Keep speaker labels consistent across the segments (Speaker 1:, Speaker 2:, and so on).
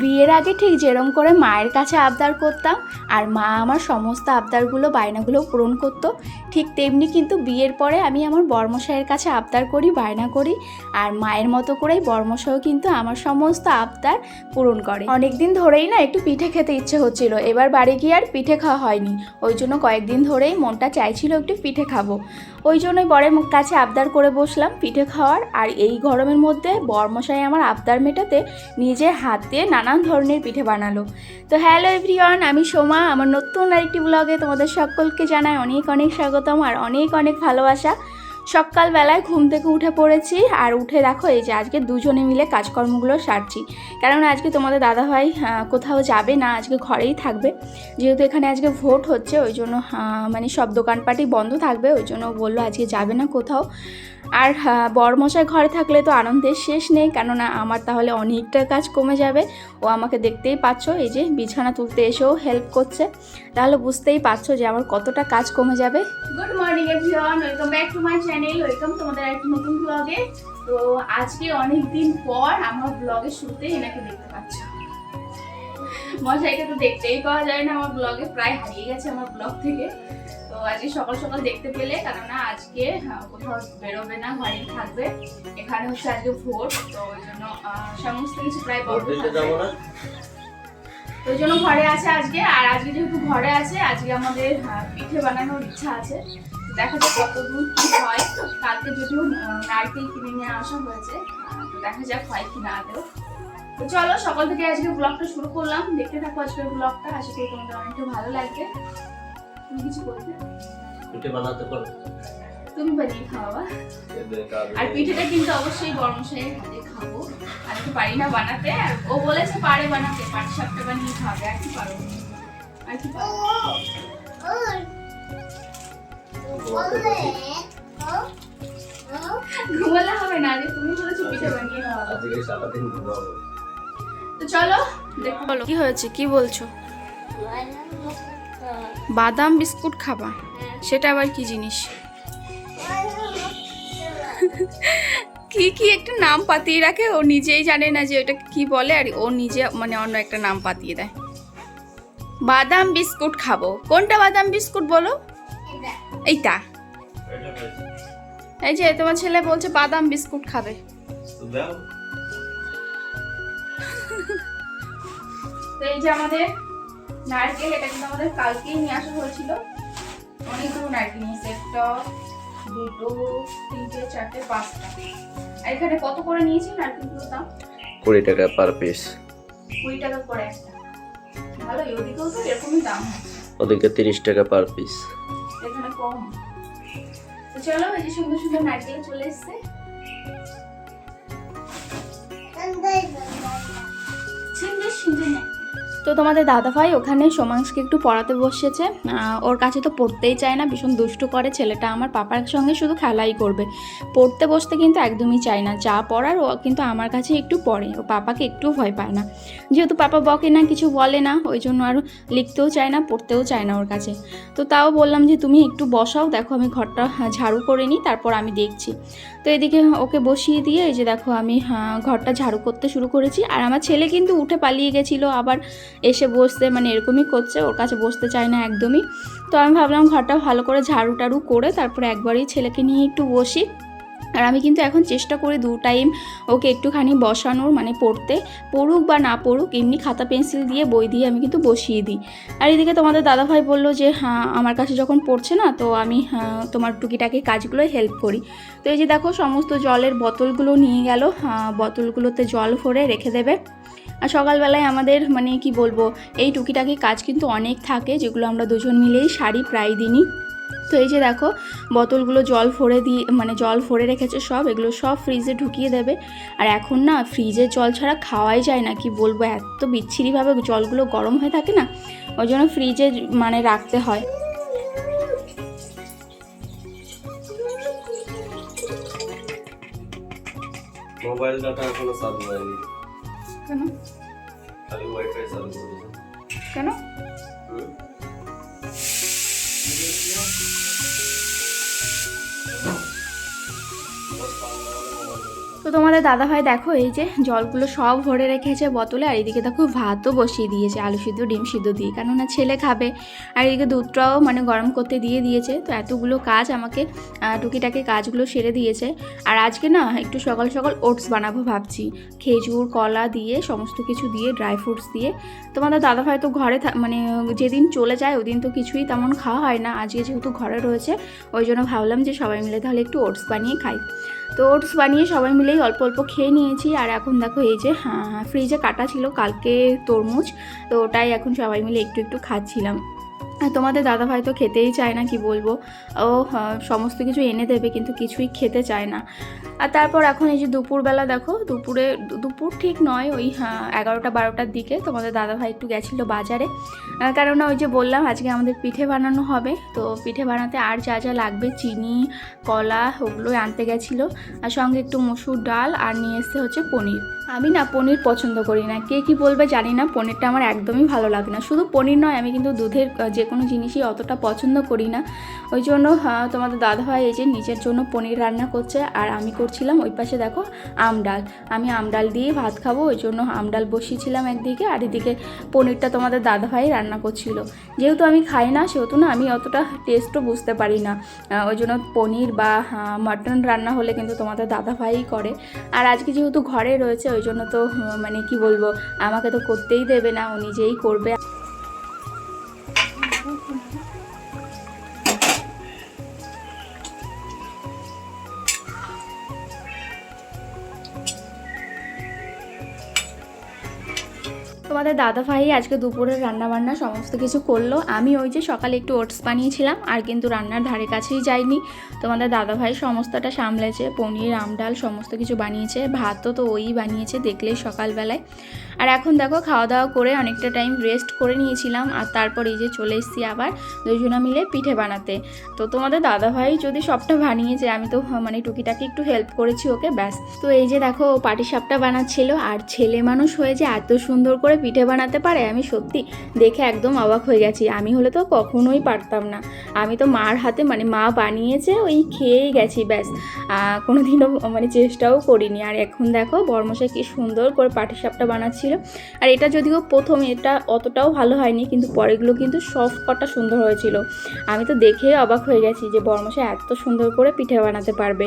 Speaker 1: বিয়ের আগে ঠিক যেরম করে মায়ের কাছে আবদার করতাম আর মা আমার সমস্ত আবদারগুলো, বায়নাগুলো পূরণ করতো, ঠিক তেমনি কিন্তু বিয়ের পরে আমি আমার বর্মশাইয়ের কাছে আবদার করি, বায়না করি আর মায়ের মতো করেই বর্মশাইও কিন্তু আমার সমস্ত আবদার পূরণ করে। অনেক দিন ধরেই না একটু পিঠে খেতে ইচ্ছে হচ্ছিল, এবার বাড়ি গিয়ে আর পিঠে খাওয়া হয়নি, ওই জন্য কয়েকদিন ধরেই মনটা চাইছিল একটু পিঠে খাব। ওই জন্যই বরের কাছে আবদার করে বসলাম পিঠে খাওয়ার। আর এই গরমের মধ্যে বর্মশাই আমার আবদার মেটাতে নিজের হাত দিয়ে নানান ধরনের পিঠে বানালো। তো হ্যালো এভরিওয়ান, আমি সোমা। আমার নতুন আরেকটি ব্লগে তোমাদের সকলকে জানাই অনেক অনেক স্বাগতম আর অনেক অনেক ভালোবাসা। সকালবেলায় ঘুম থেকে উঠে পড়েছি আর উঠে দেখো এই যে আজকে দুজনে মিলে কাজকর্মগুলো সারছি। কারণ আজকে তোমাদের দাদাভাই ভাই কোথাও যাবে না, আজকে ঘরেই থাকবে। যেহেতু এখানে আজকে ভোট হচ্ছে, ওই জন্য মানে সব দোকানপাটি বন্ধ থাকবে, ওই জন্য বলল আজকে যাবে না কোথাও। আর আহ, বরমশাই ঘরে থাকলে তো আনন্দের শেষ নেই কেননা আমার তাহলে অনেকটা কাজ কমে যাবে। ও আমাকে দেখতেই পাচ্ছ এই যে বিছানা তুলতে এসেও হেল্প করছে। তাহলে বুঝতেই পারছ যে আমার কতটা কাজ কমে যাবে। Good morning everyone welcome back to my channel welcome তোমাদের একটা নতুন ব্লগে তো আজকে অনেক দিন পর আমার ব্লগে শুরুতে এনাকে দেখতে পাচ্ছ। মশাইকে তো দেখতেই পাওয়া যায় না আমার ব্লগে প্রায় হারিয়ে গেছে আমার ব্লগ থেকে। তো আজকে সকাল সকাল দেখতে পেলে কেননা আজকে কোথাও বেরোবে না ঘরেই থাকবে। এখানে হচ্ছে আজকে ভোট তো ওই জন্য সমস্ত কিছু প্রায় বন্ধ তো ওই জন্য ঘরে আছে আজকে আর আজকে যেহেতু ঘরে আছে আজকে আমাদের আহ, পিঠে বানানোর ইচ্ছা আছে। দেখা যাক কত দূর কি হয়। কালকে যদিও নারকেল কিনে নিয়ে আসা হয়েছে তো দেখা যাক হয় কি না আদেও তো চলো সকাল থেকে আজকে ব্লগটা শুরু করলাম। দেখতে থাকো আজকের ব্লগটা আশা করি তোমাদের অনেকটা ভালো লাগবে। তুমি কিছু বলবে?
Speaker 2: পিঠে বানাতে পারো।
Speaker 1: তুমি বানিয়ে খাওয়া আর পিঠেটা কিন্তু অবশ্যই বর্মশাইয়ের হাতে খাব। আর একটু পারি না বানাতে আর ও বলেছে পারে বানাতে পাটি সাপটা বানিয়ে খাবে আর কি পারো? আর কি পারো? ঘুমালে হবে না যে তুমি বলেছ পিঠে বানিয়ে খাওয়াবো।
Speaker 2: আজকে সারাদিন ঘুমাবো।
Speaker 1: তো চলো দেখো। বলো কি হয়েছে? কি বলছো? বাদাম বিস্কুট খাবা? সেটা আবার কি জিনিস? কি কি একটা নাম পাতিয়ে রাখে? ও নিজেই জানে না যে ওটা কি বলে আর ও নিজে মানে অন্য একটা নাম পাতিয়ে দেয়। বাদাম বিস্কুট খাব। কোনটা বাদাম বিস্কুট বলো? এইটা। এই যে তোমার ছেলে বলছে বাদাম বিস্কুট খাবে। এই যে আমাদের নারকেল এটা কিন্তু আমাদের কালকেই নিয়ে আসা হয়েছিল। অনেকগুলো নারকেল নিয়েছে একটা দুটো তিনটে চারটে পাঁচটা। আর এখানে কত করে নিয়েছি নারকেলগুলোর দাম?
Speaker 2: কুড়ি টাকা পার পিস
Speaker 1: কুড়ি টাকা করে একটা। ভালোই ওদিকেও তো এরকমই দাম
Speaker 2: ওদিকে তিরিশ টাকা পার পিস
Speaker 1: এখানে কম। তো চলো এই যে সুন্দর সুন্দর নারকেল চলে এসছে। সুন্দর সুন্দর। তো তোমাদের দাদাভাই ওখানে সোমাংশকে একটু পড়াতে বসেছে। ওর কাছে তো পড়তেই চায় না, ভীষণ দুষ্টু করে ছেলেটা। আমার পাপার সঙ্গে শুধু খেলাই করবে। পড়তে বসতে কিন্তু একদমই চায় না। যা পড়ার ও কিন্তু আমার কাছে একটু পড়ে। ও পাপাকে একটু ভয় পায় না। যেহেতু পাপা বকে না, কিছু বলে না, ওই জন্য আর লিখতেও চায় না, পড়তেও চায় না ওর কাছে। তো তাও বললাম যে, তুমি একটু বসাও, দেখো আমি ঘরটা ঝাড়ু করে নিই, তারপর আমি দেখছি। তো এদিকে ওকে বসিয়ে দিয়ে এই যে দেখো আমি ঘরটা ঝাড়ু করতে শুরু করেছি। আর আমার ছেলে কিন্তু উঠে পালিয়ে গেছিল, আবার এসে বসতে মানে এরকমই করছে, ওর কাছে বসতে চায় না একদমই। তো আমি ভাবলাম ঘরটা ভালো করে ঝাড়ু টাড়ু করে তারপরে একবারই ছেলেকে নিয়ে একটু বসি। আর আমি কিন্তু এখন চেষ্টা করি দু টাইম ওকে একটুখানি বসানোর মানে পড়তে। পড়ুক বা না পড়ুক এমনি খাতা পেন্সিল দিয়ে বই দিয়ে আমি কিন্তু বসিয়ে দিই। আর এদিকে তোমাদের দাদাভাই বলল যে হ্যাঁ আমার কাছে যখন পড়ছে না তো আমি হ্যাঁ, তোমার টুকিটাকি কাজগুলোই হেল্প করি। তো এই যে দেখো সমস্ত জলের বোতলগুলো নিয়ে গেল। হ্যাঁ, বোতলগুলোতে জল ভরে রেখে দেবে। আর সকালবেলায় আমাদের মানে কি বলব এই টুকিটাকি কাজ কিন্তু অনেক থাকে যেগুলো আমরা দুজন মিলেই সারি প্রায় দিনই। তো এই যে দেখো বোতলগুলো জল ভরে দিয়ে মানে জল ভরে রেখেছে সব এগুলো সব ফ্রিজে ঢুকিয়ে দেবে। আর এখন না ফ্রিজের জল ছাড়া খাওয়াই যায় না কি বলব এত বিচ্ছিরিভাবে জলগুলো গরম হয়ে থাকে না ওই জন্য ফ্রিজে মানে রাখতে হয়।
Speaker 2: মোবাইল ডাটা এখনও চালু হয়নি।
Speaker 1: কেন?
Speaker 2: খালি ওয়াইফাই চালু করেছে।
Speaker 1: কেন? তোমাদের দাদাভাই দেখো, এই যে জলগুলো সব ভরে রেখেছে বোতলে, আর এদিকে দেখো ভাতও বসিয়ে দিয়েছে, আলু সিদ্ধ, ডিম সিদ্ধ দিয়ে। কেননা ছেলে খাবে, আর এদিকে দুধটাও মানে গরম করতে দিয়ে দিয়েছে। তো এতগুলো কাজ আমাকে টুকিটাকি কাজগুলো সেরে দিয়েছে। আর আজকে না একটু সকাল সকাল ওটস বানাবো ভাবছি। খেজুর, কলা দিয়ে, সমস্ত কিছু দিয়ে, ড্রাই ফ্রুটস দিয়ে। তোমাদের দাদাভাই তো ঘরে মানে যেদিন চলে যায়, ওদিন তো কিছুই তেমন খাওয়া হয় না। আজকে যেহেতু ঘরে রয়েছে, ওই জন্য ভাবলাম যে সবাই মিলে তাহলে একটু ওটস বানিয়ে খাই। তো ওটস বানিয়ে সবাই মিলেই অল্প অল্প খেয়ে নিয়েছি। আর এখন দেখো এই যে ফ্রিজে কাটা ছিল কালকে তরমুজ। তো ওটাই এখন সবাই মিলে একটু একটু খাচ্ছিলাম। তোমাদের দাদাভাই তো খেতেই চায় না কি বলব? ও সমস্ত কিছু এনে দেবে কিন্তু কিছুই খেতে চায় না। আর তারপর এখন এই যে দুপুরবেলা দেখো দুপুরে দুপুর ঠিক নয় ওই হ্যাঁ, এগারোটা বারোটার দিকে তোমাদের দাদাভাই একটু গেছিল বাজারে। কেননা ওই যে বললাম আজকে আমাদের পিঠে বানানো হবে তো পিঠে বানাতে আর যা যা লাগবে চিনি কলা ওগুলো আনতে গেছিল। আর সঙ্গে একটু মসুর ডাল আর নিয়ে এসছে হচ্ছে পনির। আমি না পনির পছন্দ করি না কে কি বলবে জানি না পনিরটা আমার একদমই ভালো লাগে না। শুধু পনির নয় আমি কিন্তু দুধের যে কোনো জিনিসই অতটা পছন্দ করি না। ওই জন্য তোমাদের দাদাভাই এই যে নিজের জন্য পনির রান্না করছে আর আমি করছিলাম ওই পাশে দেখো আম ডাল। আমি আম ডাল দিয়ে ভাত খাব, ওই জন্য আম ডাল বসিয়েছিলাম একদিকে আর এদিকে পনিরটা তোমাদের দাদাভাই রান্না করছিল। যেহেতু আমি খাই না, সেহেতু না আমি অতটা টেস্টও বুঝতে পারি না। ওই জন্য পনির বা মাটন রান্না হলে কিন্তু তোমাদের দাদাভাই করে। আর আজকে যেহেতু ঘরে রয়েছে, ওই জন্য তো মানে কি বলব, আমাকে তো করতেই দেবে না, ও নিজেই করবে। দাদা ভাই আজকে দুপুরের রান্না বান্না সমস্ত কিছু করল। আমি ওই যে সকালে একটু ওটস বানিয়েছিলাম, আর কিন্তু রান্নার ধারে কাছেই যাইনি। তোমাদের দাদা ভাই সমস্তটা সামলেছে, পনির আমডাল সমস্ত কিছু বানিয়েছে, ভাতও তো ওই বানিয়েছে দেখলেই সকালবেলায়। আর এখন দেখো খাওয়া দাওয়া করে অনেকটা টাইম রেস্ট করে নিয়েছিলাম, আর তারপর এই যে চলে এসেছি আবার দুজনা মিলে পিঠে বানাতে। তো তোমাদের দাদা ভাই যদি সবটা বানিয়েছে, আমি তো মানে টুকিটাকি একটু হেল্প করেছি ওকে, ব্যাস। তো এই যে দেখো পাটি সাপটা বানাচ্ছিল, আর ছেলে মানুষ হয়ে যে এত সুন্দর করে পিঠে বানাতে পারে? আমি সত্যি দেখে একদম অবাক হয়ে গেছি। আমি হলে তো কখনোই পারতাম না। আমি তো মার হাতে মানে মা বানিয়েছে ওই খেয়েই গেছি ব্যাস। আহ, কোনোদিনও মানে চেষ্টাও করিনি। আর এখন দেখো বর্মশাই কি সুন্দর করে পাটি সাপটা বানাচ্ছিল। আর এটা যদিও প্রথম এটা অতটাও ভালো হয়নি কিন্তু পরেগুলো কিন্তু সব কটা সুন্দর হয়েছিল। আমি তো দেখে অবাক হয়ে গেছি যে বর্মশাই এত সুন্দর করে পিঠে বানাতে পারবে।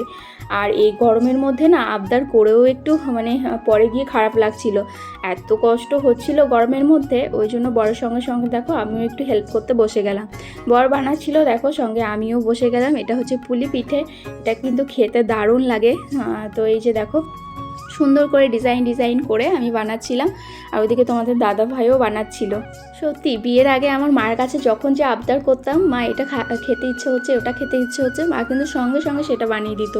Speaker 1: আর এই গরমের মধ্যে না আবদার করেও একটু মানে পরে গিয়ে খারাপ লাগছিল। এত কষ্ট হচ্ছিল গরমের মধ্যে, ওই জন্য বরের সঙ্গে সঙ্গে দেখো আমিও একটু হেল্প করতে বসে গেলাম। বর বানাচ্ছিল দেখো সঙ্গে আমিও বসে গেলাম, এটা হচ্ছে পুলি পিঠে, এটা কিন্তু খেতে দারুণ লাগে। তো এই যে দেখো সুন্দর করে ডিজাইন ডিজাইন করে আমি বানাচ্ছিলাম। আর ওইদিকে তোমাদের দাদা ভাইও বানাচ্ছিল। সত্যি, বিয়ের আগে আমার মায়ের কাছে যখন যে আবদার করতাম, মা এটা খেতে ইচ্ছে হচ্ছে, ওটা খেতে ইচ্ছে হচ্ছে, মা কিন্তু সঙ্গে সঙ্গে সেটা বানিয়ে দিত।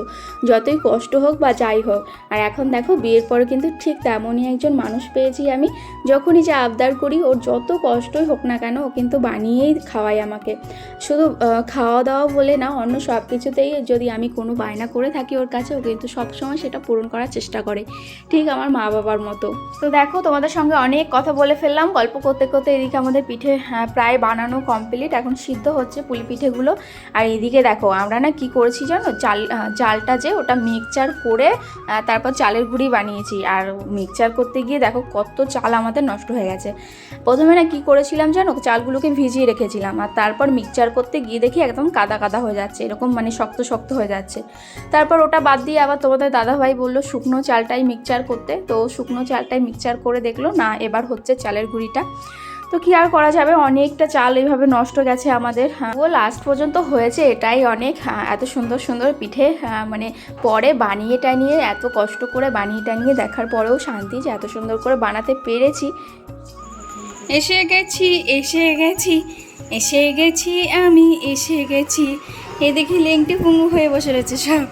Speaker 1: যতই কষ্ট হোক বা যাই হোক। আর এখন দেখো, বিয়ের পরে কিন্তু ঠিক তেমনই একজন মানুষ পেয়েছি আমি। যখনই যে আবদার করি, ওর যত কষ্টই হোক না কেন, ও কিন্তু বানিয়েই খাওয়ায় আমাকে। শুধু খাওয়া দাওয়া বলে না, অন্য সব কিছুতেই যদি আমি কোনো বায়না করে থাকি ওর কাছে, ও কিন্তু সবসময় সেটা পূরণ করার চেষ্টা করে। ঠিক আমার মা বাবার মতো। তো দেখো তোমাদের সঙ্গে অনেক কথা বলে ফেললাম। গল্প করতে করতে এদিকে আমাদের পিঠে হ্যাঁ, প্রায় বানানো কমপ্লিট এখন সিদ্ধ হচ্ছে পুলি পিঠেগুলো। আর এদিকে দেখো আমরা না কি করেছি জানো? চাল চালটা যে ওটা মিক্সচার করে তারপর চালের গুঁড়ি বানিয়েছি। আর মিক্সচার করতে গিয়ে দেখো কত চাল আমাদের নষ্ট হয়ে গেছে। প্রথমে না কি করেছিলাম জানো? চালগুলোকে ভিজিয়ে রেখেছিলাম। আর তারপর মিক্সচার করতে গিয়ে দেখি একদম কাদা কাদা হয়ে যাচ্ছে। এরকম মানে শক্ত শক্ত হয়ে যাচ্ছে। তারপর ওটা বাদ দিয়ে আবার তোমাদের দাদাভাই বলল শুকনো চালটাই মিক্সচার করতে। তো শুকনো চালটাই মিক্সচার করে দেখল না এবার হচ্ছে চালের গুঁড়িটা। তো কি আর করা যাবে? অনেকটা চাল এইভাবে নষ্ট গেছে আমাদের। হ্যাঁ, ও লাস্ট পর্যন্ত হয়েছে এটাই অনেক। হ্যাঁ, এত সুন্দর সুন্দর পিঠে হ্যাঁ, মানে পরে বানিয়ে টানিয়ে এত কষ্ট করে বানিয়ে টানিয়ে দেখার পরেও শান্তি যে এত সুন্দর করে বানাতে পেরেছি।
Speaker 3: এসে গেছি এসে গেছি এসে গেছি আমি এসে গেছি। এ দেখি লেংটে পুঙ্গু হয়ে বসে রয়েছে সব।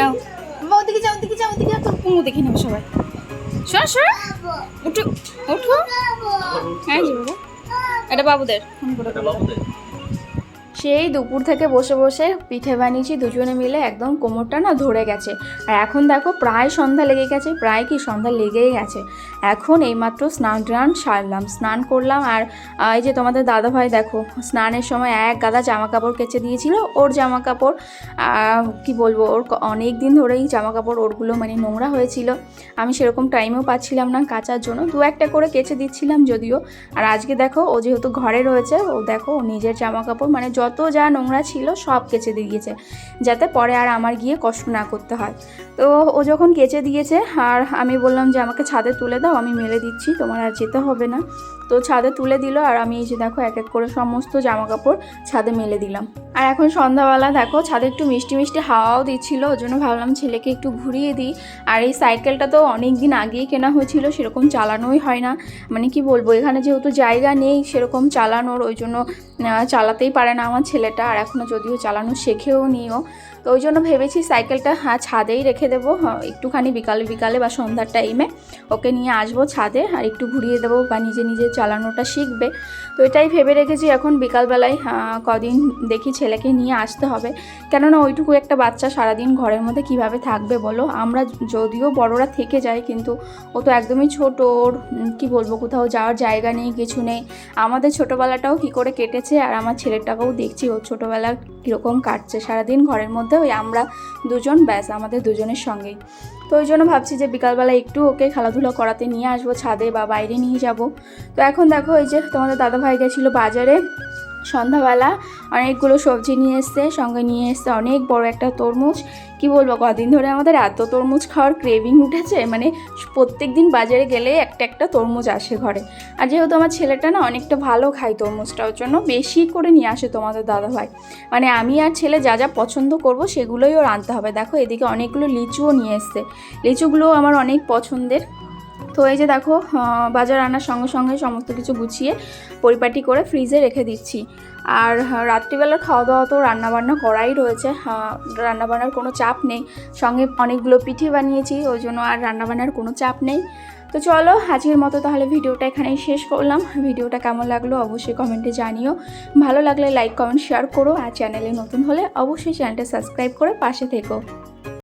Speaker 3: নাও। বাবা ওদিকে যাও ওদিকে যাও ওদিকে যাও। তোর পুঙ্গু দেখে নেব সবাই। শোন শোন। উঠো উঠো। হ্যাঁ জি বাবা। এটা বাবুদের। ফোন করে
Speaker 2: এটা
Speaker 3: বলো।
Speaker 2: বাবুদের।
Speaker 1: সেই দুপুর থেকে বসে বসে পিঠে বানিয়েছি, দুজনে মিলে একদম কোমরটা না ধরে গেছে। আর এখন দেখো প্রায় সন্ধ্যা লেগে গেছে, প্রায় কি সন্ধ্যা লেগেই গেছে এখন এইমাত্র স্নান টান সারলাম, স্নান করলাম আর এই যে তোমাদের দাদাভাই দেখো, স্নানের সময় এক গাদা জামা কাপড় কেচে দিয়েছিল, ওর জামা কাপড় কি বলব, ওর অনেক দিন ধরেই জামা কাপড় ওরগুলো মানে নোংরা হয়েছিল। আমি সেরকম টাইমও পাচ্ছিলাম না কাচার জন্য, দু একটা করে কেচে দিচ্ছিলাম যদিও। আর আজকে দেখো ও যেহেতু ঘরে রয়েছে, ও দেখো নিজের জামা কাপড় মানে যত যা নোংরা ছিল সব কেচে দিয়েছে যাতে পরে আর আমার গিয়ে কষ্ট না করতে হয়। তো ও যখন কেচে দিয়েছে, আর আমি বললাম যে, আমাকে ছাদে তুলে দাও, আমি মেলে দিচ্ছি, তোমার আর যেতে হবে না। তো ছাদে তুলে দিল আর আমি এই যে দেখো এক এক করে সমস্ত জামা কাপড় ছাদে মেলে দিলাম। আর এখন সন্ধ্যাবেলা দেখো, ছাদে একটু মিষ্টি মিষ্টি হাওয়াও দিচ্ছিল ওই জন্য ভাবলাম ছেলেকে একটু ঘুরিয়ে দিই। আর এই সাইকেলটা তো অনেক দিন আগেই কেনা হয়েছিল, সেরকম চালানোই হয় না। মানে কি বলব, এখানে যেহেতু জায়গা নেই, সেরকম চালানোর, ওই জন্য চালাতেই পারে না আমার ছেলেটা। আর এখনও যদিও চালানো শেখেও নিও। তো ওই জন্য ভেবেছি সাইকেলটা হ্যাঁ ছাদেই রেখে দেবো। হ্যাঁ, একটুখানি বিকালে বিকালে বা সন্ধ্যার টাইমে ওকে নিয়ে আসব ছাদে আর একটু ঘুরিয়ে দেবো বা নিজে নিজে চালানোটা শিখবে। তো এটাই ভেবে রেখেছি এখন বিকালবেলায় কদিন দেখি ছেলেকে নিয়ে আসতে হবে। কেননা ওইটুকু একটা বাচ্চা সারাদিন ঘরের মধ্যে কীভাবে থাকবে বলো? আমরা যদিও বড়রা থেকে যাই কিন্তু ও তো একদমই ছোট ওর কী বলব কোথাও যাওয়ার জায়গা নেই কিছু নেই। আমাদের ছোটোবেলাটাও কি করে কেটেছে আর আমার ছেলেটাকেও দেখছি ওর ছোটোবেলা কীরকম কাটছে। সারাদিন ঘরের মধ্যে ওই আমরা দুজন, ব্যাস আমাদের দুজনের সঙ্গেই। তো ওই জন্য ভাবছি যে বিকালবেলা একটু ওকে খেলাধুলা করাতে নিয়ে আসব, ছাদে বা বাইরে নিয়ে যাব। তো এখন দেখো ওই যে তোমাদের দাদা ভাই গেছিল বাজারে। সন্ধ্যাবেলা অনেকগুলো সবজি নিয়ে এসছে, সঙ্গে নিয়ে এসছে অনেক বড় একটা তরমুজ। কি বলব, কদিন ধরে আমাদের এত তরমুজ খাওয়ার ক্রেভিং উঠেছে মানে প্রত্যেক দিন বাজারে গেলে একটা একটা তরমুজ আসে ঘরে। আর যেহেতু আমার ছেলেটা না অনেকটা ভালো খায় তরমুজটা, ওর জন্য বেশি করে নিয়ে আসে তোমাদের দাদা ভাই মানে আমি আর ছেলে যা যা পছন্দ করব সেগুলোই ওর আনতে হবে। দেখো এদিকে অনেকগুলো লিচুও নিয়ে এসছে। লিচুগুলোও আমার অনেক পছন্দের। তো এই যে দেখো বাজার আনার সঙ্গে সঙ্গে সমস্ত কিছু গুছিয়ে পরিপাটি করে ফ্রিজে রেখে দিচ্ছি। আর রাত্রিবেলার খাওয়া দাওয়া তো রান্নাবান্না করাই রয়েছে। রান্নাবান্নার কোনো চাপ নেই। সঙ্গে অনেকগুলো পিঠে বানিয়েছি, ওই জন্য আর রান্নাবান্নার কোনো চাপ নেই। তো চলো, আজকের মতো তাহলে ভিডিওটা এখানেই শেষ করলাম। ভিডিওটা কেমন লাগল অবশ্যই কমেন্টে জানিও। ভালো লাগলে লাইক কমেন্ট শেয়ার করো। আর চ্যানেলে নতুন হলে অবশ্যই চ্যানেলটা সাবস্ক্রাইব করে পাশে থেকো।